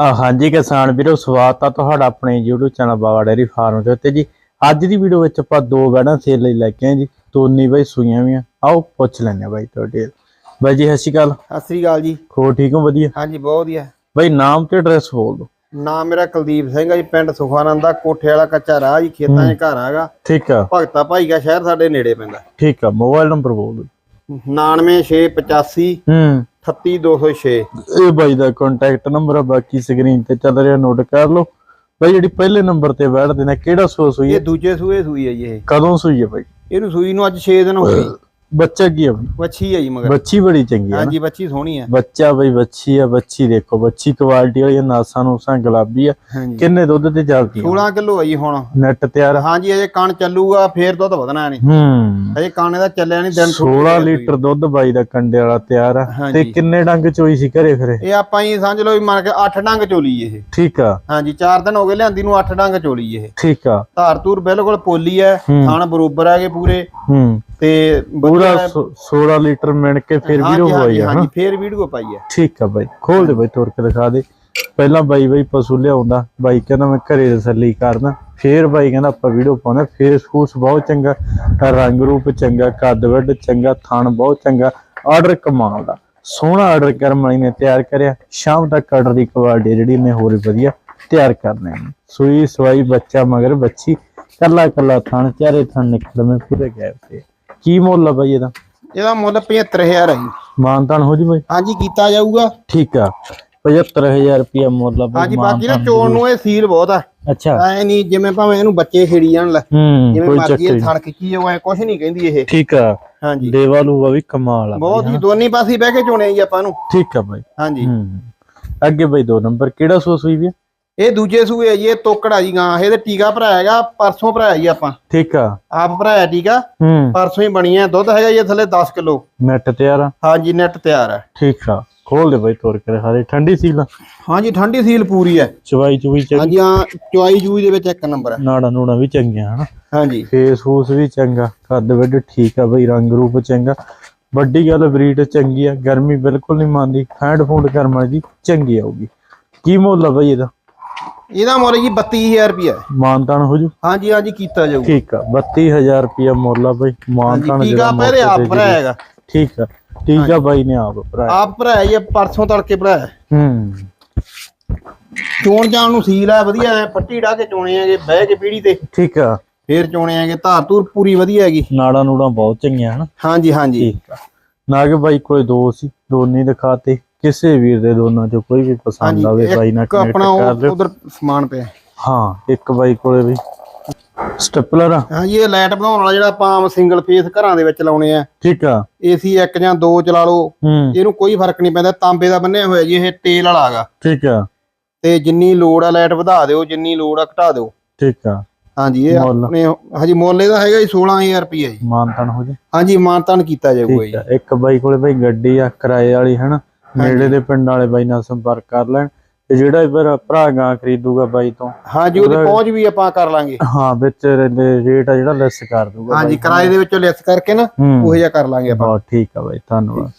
ਆ ਹਾਂਜੀ ਕਿਸਾਨ ਵੀਰੋ ਸਵਾਗਤ ਆ ਤੁਹਾਡਾ ਆਪਣੇ YouTube channel Baba dairy farm ਦੇ ਉੱਤੇ ਜੀ। ਅੱਜ ਦੀ ਵੀਡੀਓ ਵਿੱਚ ਆਪਾਂ ਦੋ ਵੈੜਾਂ ਸੇਲ ਲਈ ਲੈ ਕੇ ਆਏ ਜੀ। ਦੋਨੀ ਬਾਈ ਸੂਈਆਂ ਵੀ ਆ ਆਓ ਪੁੱਛ ਲੈਣੇ ਬਾਈ ਤੁਹਾਡੇ ਬਾਈ ਜੀ ਸਤਿ ਸ਼੍ਰੀ ਅਕਾਲ। ਸਤਿ ਸ੍ਰੀ ਅਕਾਲ ਜੀ। ਹੋ ਠੀਕ ਹੋ? ਵਧੀਆ? ਹਾਂਜੀ ਬਹੁਤ ਵਧੀਆ। ਬਾਈ ਨਾਮ ਤੇ ਐਡਰੈਸ ਬੋਲ ਦਿਓ। ਨਾਮ ਮੇਰਾ ਕੁਲਦੀਪ ਸਿੰਘ ਹੈ ਜੀ ਪਿੰਡ ਸੁਖਾਨੰਦ ਦਾ ਕੋਠੇ ਵਾਲਾ ਕੱਚਾ ਰਾਹ ਜੀ ਖੇਤਾਂ 'ਚ ਘਰ ਆਗਾ ਠੀਕ ਆ। ਭਗਤਾ ਭਾਈ ਦਾ ਸ਼ਹਿਰ ਸਾਡੇ ਨੇੜੇ ਪੈਂਦਾ। ਠੀਕ ਆ ਮੋਬਾਈਲ ਨੰਬਰ ਬੋਲ ਦਿਓ। 99685 ਹੂੰ। 38206 ਇਹ ਬਾਈ ਦਾ ਕੰਟੈਕਟ ਨੰਬਰ ਆ ਬਾਕੀ ਸਕਰੀਨ ਤੇ ਚੱਲ ਰਿਹਾ ਨੋਟ ਕਰ ਲਓ। ਬਾਈ ਜਿਹੜੀ ਪਹਿਲੇ ਨੰਬਰ ਤੇ ਬੈਠ ਦੇਣਾ ਕਿਹੜਾ ਸੂਆ ਸੂਈ ਇਹ ਹੈ? ਦੂਜੇ ਸੂਏ ਸੂਈ ਹੈ ਜੀ ਇਹ। ਕਦੋਂ ਸੂਈ ਹੈ ਬਾਈ? ਇਹਨੂੰ ਸੂਈ ਨੂੰ ਅੱਜ 6 ਦਿਨ ਹੋ ਗਏ। ਬੱਚਾ ਕੀ ਬਾਈ? ਵੱਛੀ ਹੈ ਜੀ ਮਗਰ। ਬੱਚੀ ਬੜੀ ਚੰਗੀ ਨਾ ਹਾਂਜੀ ਵੱਛੀ ਸੋਹਣੀ ਹੈ ਬੱਚਾ ਬਈ ਬੱਚੀ ਆ ਬੱਚੀ ਦੇਖੋ ਬੱਚੀ ਕੁਆਲਿਟੀ ਵਾਲੀ ਨਾਸਾਂ ਨੂਸਾਂ ਗੁਲਾਬੀ ਆ। ਕਿੰਨੇ ਦੁੱਧ ਤੇ ਚੱਲਦੀ 16 ਕਿਲੋ ਹੈ ਜੀ ਹੁਣ। ਨੈਟ ਤਿਆਰ? ਹਾਂਜੀ ਅਜੇ ਕਣ ਚੱਲੂਗਾ ਫੇਰ ਦੁੱਧ ਵਧਣਾ ਨਹੀਂ। ਹੂੰ। ਅਜੇ ਕਣ ਇਹਦਾ ਚੱਲਿਆ ਨਹੀਂ ਦਿਨ 16 ਲੀਟਰ ਦੁੱਧ ਬਾਈ ਦਾ ਕੰਡੇ ਵਾਲਾ ਤਿਆਰ ਆ। ਤੇ। ਕਿੰਨੇ ਡੰਗ ਚੋਈ ਸੀ ਘਰੇ ਫਿਰੇ? ਇਹ ਆਪਾਂ ਹੀ ਸਮਝ ਲਓ ਵੀ ਮੰਨ ਕੇ 8 ਡੰਗ ਚੋਲੀ ਇਹ। ਠੀਕ ਆ। ਹਾਂਜੀ 4 ਦਿਨ ਹੋ ਗਏ ਲਿਆਂਦੀ ਨੂੰ 8 ਡੰਗ ਚੋਲੀ ਇਹ। ਠੀਕ ਆ। ਧਾਰ ਧੂਰ ਬਿਲਕੁਲ ਪੋਲੀ ਹੈ ਹੂੰ। ਥਣ ਬਰੋਬਰ ਹੈਗੇ ਪੂਰੇ। ਹੂੰ। ਤੇ ਪੂਰਾ ਵਧੀਆ- ਸੋ- 16 ਲੀਟਰ ਮਿਣ ਕੇ ਫਿਰ ਵੀ ਹਾਂਜੀ, ਹੋਈ ਹਾਂਜੀ ਆ ਹਾਂਜੀ? ਫੇਰ ਵੀਡੀਓ ਪਾਈ ਹੈ ਠੀਕ ਆ ਬਾਈ ਖੋਲ ਦੇ ਬਾਈ ਤੋੜ ਕੇ ਦਿਖਾ ਦੇ। ਪਹਿਲਾਂ ਬਾਈ ਬਾਈ ਪਸ਼ੂ ਲਿਆਉਂਦਾ ਬਾਈ ਕਹਿੰਦਾ ਮੈਂ ਘਰੇ ਤਸੱਲੀ ਕਰਦਾ। ਫੇਰ ਬਾਈ ਕਹਿੰਦਾ ਆਪਾਂ ਵੀਡੀਓ ਪਾਉਂਦੇ ਫੇਸ ਫੂਸ ਬਹੁਤ ਚੰਗਾ ਰੰਗ ਰੂਪ ਚੰਗਾ ਕੱਦ ਵੱਡ ਚੰਗਾ ਥਣ ਬਹੁਤ ਚੰਗਾ ਆਰਡਰ ਕਮਾਲ ਦਾ। ਸੋਹਣਾ ਆਰਡਰ ਕਰਮ ਵਾਲੀ ਨੇ ਤਿਆਰ ਕਰਿਆ। ਸ਼ਾਮ ਤੱਕ ਆਰਡਰ ਦੀ ਕੁਆਲਿਟੀ ਜਿਹੜੀ ਨੇ ਹੋਰ ਵਧੀਆ ਤਿਆਰ ਕਰਨੇ ਸੂਈ ਸਵਾਈ ਬੱਚਾ ਮਗਰ ਬੱਚੀ ਕੱਲਾ ਕੱਲਾ ਥਣ ਚਾਰੇ ਥਣ ਨਿਕਲਵੇਂ ਪੂਰੇ ਗਏ ਤੇ। ਕੀ ਮੁੱਲ ਆ ਬਾਈ ਇਹਦਾ? ਇਹਦਾ ਮੁੱਲ 75000 ਹੈ ਜੀ। ਮਾਨਤਾਨ ਹੋ ਜੀ ਬਾਈ? ਹਾਂਜੀ ਕੀਤਾ ਜਾਊਗਾ। ਠੀਕ ਆ। 75000 ਰੁਪਿਆ ਮੁੱਲ ਆ ਬਾਈ ਹਾਂਜੀ ਬਾਕੀ ਨਾ ਚੋਣ ਨੂੰ ਇਹ ਸੀਲ ਬਹੁਤ ਆ। ਅੱਛਾ। ਐ ਨਹੀਂ ਜਿਵੇਂ ਭਾਵੇਂ ਇਹਨੂੰ ਬੱਚੇ ਖੇੜੀ ਜਾਣ ਲੈ। ਜਿਵੇਂ ਮਰਜ਼ੀ ਇਹ ਖਿੱਚੀ ਜਾਓ ਐ ਕੁਝ ਨਹੀਂ ਕਹਿੰਦੀ ਇਹ। ਠੀਕ ਆ। ਹਾਂਜੀ। ਦੇਵਾ ਲੂਆ ਵੀ ਕਮਾਲ ਆ ਬਹੁਤ ਹੀ ਦੋਨੀ ਪਾਸੇ ਬਹਿ ਕੇ ਚੋਣੇ ਜੀ ਆਪਾਂ ਨੂੰ। ਠੀਕ ਆ ਬਾਈ। ਹਾਂਜੀ। ਅੱਗੇ ਬਾਈ ਦੋ ਨੰਬਰ ਕਿਹੜਾ ਸੂਸ ਹੋਈ ਵੀ? ਇਹ ਦੂਜੇ ਸੂਏ ਆ ਜੀ ਇਹ ਤੋਕੜਾ ਜੀ ਗਾਂ ਇਹਦੇ ਟੀਕਾ ਭਰਾਇਆ ਹੈਗਾ ਪਰਸੋਂ ਭਰਾਇਆ ਜੀ ਆਪਾਂ। ਠੀਕ ਆ। ਆਪ ਭਰਾਇਆ ਟੀਕਾ ਹੂੰ। ਪਰਸੋਂ ਹੀ ਬਣੀ ਹੈ ਦੁੱਧ ਹੈਗਾ ਜੀ ਥੱਲੇ 10 ਕਿਲੋ। ਨੈਟ ਤਿਆਰ ਆ। ਹਾਂਜੀ ਨੈਟ ਤਿਆਰ ਹੈ ਠੀਕ ਆ ਖੋਲ ਦੇ ਬਾਈ ਤੋੜ ਕੇ ਦੇ ਠੰਡੀ ਸੀਲ ਆ। ਹਾਂਜੀ ਠੰਡੀ ਸੀਲ ਪੂਰੀ ਹੈ ਚਵਾਈ ਚੁਈ ਚ ਹਾਂਜੀ ਹਾਂ ਚੁਆਈ ਜੂਈ ਦੇ ਵਿੱਚ ਇੱਕ ਨੰਬਰ ਹੈ ਨਾੜਾ ਨੂੜਾ ਵੀ ਚੰਗੀਆਂ ਹਨਾ? ਹਾਂਜੀ। ਫੇਸ ਫੂਸ ਵੀ ਚੰਗਾ ਕੱਦ ਵੱਡ ਠੀਕ ਆ ਬਈ ਰੰਗ ਰੂਪ ਚੰਗਾ। ਵੱਡੀ ਗੱਲ ਬਰੀਡ ਚੰਗੀ ਆ ਗਰਮੀ ਬਿਲਕੁਲ ਨਹੀਂ ਮੰਨਦੀ ਹੈਂਡ ਫੂਡ ਕਰਮਾ ਦੀ ਚੰਗੀ ਆਊਗੀ। ਕੀ ਮੁੱਲ ਆ ਬਈ ਇਹਦਾ? ਇਹਦਾ ਮੁੱਲ ਜੀ 32000 ਰੁਪਇਆ ਹੈ। ਮਾਨਤਾਨ ਹੋ ਜੂ? ਹਾਂਜੀ ਹਾਂਜੀ ਕੀਤਾ ਜਾਊਗਾ। ਠੀਕ ਆ 32000 ਰੁਪਿਆ ਮੁੱਲ ਆ ਬਈ ਮਾਨਤਾਨ ਹਾਂਜੀ ਟੀਕਾ ਪਹਿਲੇ ਆਪ ਭਰਾਇਆ ਹੈਗਾ। ਠੀਕ ਆ ਠੀਕ ਆ ਬਾਈ ਨੇ ਆਪ ਭਰਾਇਆ ਆਪ ਭਰਾਇਆ ਜੀ ਪਰਸੋਂ ਤੜਕੇ ਭਰਾਇਆ ਹੂੰ। ਚੋਣ ਜਾਣ ਨੂੰ ਸੀਲ ਹੈ ਵਧੀਆ ਹੈ ਪੱਟੀ ਢਾ ਕੇ ਚੋਣੇ ਹੈਗੇ ਬਹਿ ਕੇ ਪੀੜੀ ਤੇ। ਠੀਕ ਆ। ਫੇਰ ਚੋਣੇ ਹੈਗੇ ਧਾਰ ਧੂਰ ਪੂਰੀ ਵਧੀਆ ਹੈਗੀ। ਨਾੜਾ ਨੂੜਾ ਬਹੁਤ ਚੰਗੀਆਂ ਹਨ? ਹਾਂਜੀ ਹਾਂਜੀ। ਠੀਕ ਆ। ਨਾਗ ਬਾਈ ਕੋਲੇ ਦੋ ਸੀ ਦੋਨੇ ਦਿਖਾਤੇ। ਕਿਸੇ ਵੀਰ ਦੇ ਦੋਨਾਂ ਚੋਂ ਕੋਈ ਵੀ ਪਸੰਦ ਆਵੇ ਬਾਈ ਨਾਲ ਕਨੈਕਟ ਕਰ ਲਿਓ ਉਧਰ ਸਮਾਨ ਪਿਆ। ਹਾਂ ਇੱਕ ਬਾਈ ਕੋਲੇ ਵੀ। ਸਟੈਪਲਰ ਆ? ਹਾਂਜੀ ਇਹ ਲਾਈਟ ਬਣਾਉਣ ਵਾਲਾ ਜਿਹੜਾ ਆਪਾਂ ਸਿੰਗਲ ਫੇਸ ਘਰਾਂ ਦੇ ਵਿੱਚ ਲਾਉਣੇ ਆ। ਠੀਕ ਆ। ਏਸੀ ਇੱਕ ਜਾਂ ਦੋ ਚਲਾ ਲਓ। ਹੂੰ। ਇਹਨੂੰ ਕੋਈ ਫ਼ਰਕ ਨਹੀਂ ਪੈਂਦਾ ਤਾਂਬੇ ਦਾ ਬੰਨਿਆ ਹੋਇਆ ਜੀ ਇਹ ਤੇਲ ਵਾਲਾ ਹੈਗਾ। ਠੀਕ ਆ। ਤੇ ਜਿੰਨੀ ਲੋੜ ਆ ਲਾਈਟ ਵਧਾ ਦਿਓ ਜਿੰਨੀ ਲੋੜ ਆ ਘਟਾ ਦਿਓ। ਠੀਕ ਆ। ਹਾਂਜੀ ਇਹ? ਆਪਣੇ ਹਾਂਜੀ ਮੁੱਲ ਇਹਦਾ ਹੈਗਾ ਜੀ 16000 ਰੁਪਏ ਜੀ। ਮਾਨਤਨ ਹੋ ਜਾ ਹਾਂਜੀ ਮਾਨਤਾਨ ਕੀਤਾ ਜਾਊਗਾ ਜੀ। ਇੱਕ ਬਾਈ ਕੋਲੇ ਬਾਈ ਗੱਡੀ ਆ ਕਿਰਾਏ ਵਾਲੀ ਹਨਾ? ਨੇੜੇ ਦੇ ਪਿੰਡ ਵਾਲੇ ਬਾਈ ਨਾਲ ਸੰਪਰਕ ਕਰ ਲੈਣ ਤੇ ਜਿਹੜਾ ਫਿਰ ਭਰਾ ਗਾਂ ਖਰੀਦੂਗਾ ਬਾਈ ਤੋਂ ਹਾਂਜੀ ਉਹਦੀ ਪਹੁੰਚ ਵੀ ਆਪਾਂ ਕਰ ਲਾਂਗੇ। ਹਾਂ ਵਿੱਚ ਰੇਟ ਆ ਜਿਹੜਾ ਲੈਸ ਕਰ ਦੂਗਾ ਹਾਂਜੀ ਕਿਰਾਏ ਦੇ ਵਿੱਚੋਂ ਲੈਸ ਕਰਕੇ ਨਾ ਉਹ ਜਿਹਾ ਕਰ ਲਾਂਗੇ ਆਪਾਂ। ਬਹੁਤ ਠੀਕ ਆ ਬਾਈ ਧੰਨਵਾਦ।